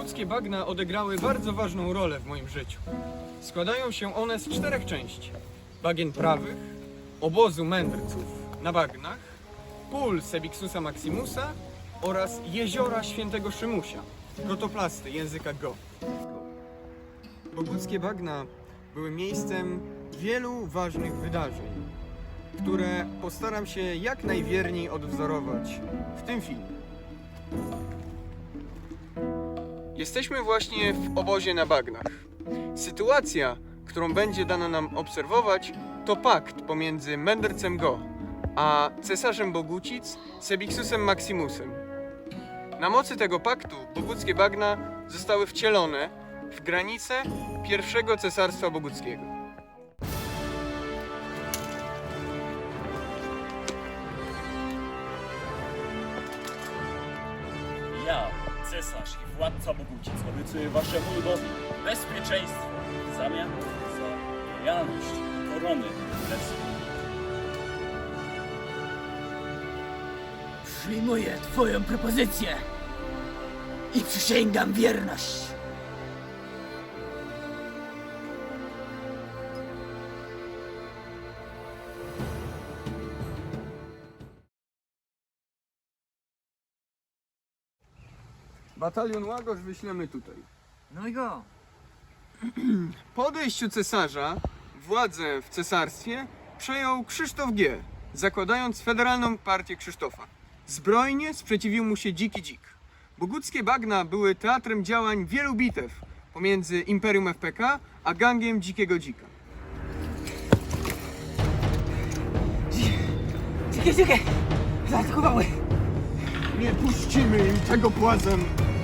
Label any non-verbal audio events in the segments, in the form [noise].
Boguckie bagna odegrały bardzo ważną rolę w moim życiu. Składają się one z czterech części. Bagien prawych, obozu mędrców na bagnach, pól Sebixusa Maximusa oraz jeziora Świętego Szymusia, protoplasty języka Go. Boguckie bagna były miejscem wielu ważnych wydarzeń, które postaram się jak najwierniej odwzorować w tym filmie. Jesteśmy właśnie w obozie na bagnach. Sytuacja, którą będzie dano nam obserwować, to pakt pomiędzy mędrcem Go a cesarzem Bogucic Sebixusem Maximusem. Na mocy tego paktu boguckie bagna zostały wcielone w granice pierwszego cesarstwa boguckiego. Ja, cesarz i władca Bogucic, obiecuję waszemu ludowi bezpieczeństwo w zamian za lojalność korony królewskie. Przyjmuję twoją propozycję i przysięgam wierność. Batalion Łagosz wyślemy tutaj. No i go. [clears throat] Po odejściu cesarza władzę w cesarstwie przejął Krzysztof G., zakładając federalną partię Krzysztofa. Zbrojnie sprzeciwił mu się Dziki Dzik. Boguckie bagna były teatrem działań wielu bitew pomiędzy Imperium FPK a gangiem Dzikiego Dzika. Czekaj, czekaj. Zaatakowały. Nie puścimy im tego płazem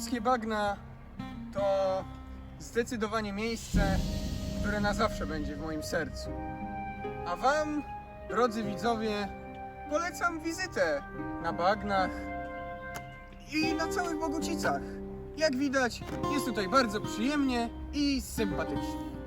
Boguckie bagna to zdecydowanie miejsce, które na zawsze będzie w moim sercu. A Wam, drodzy widzowie, polecam wizytę na bagnach i na całych Bogucicach. Jak widać, jest tutaj bardzo przyjemnie i sympatycznie.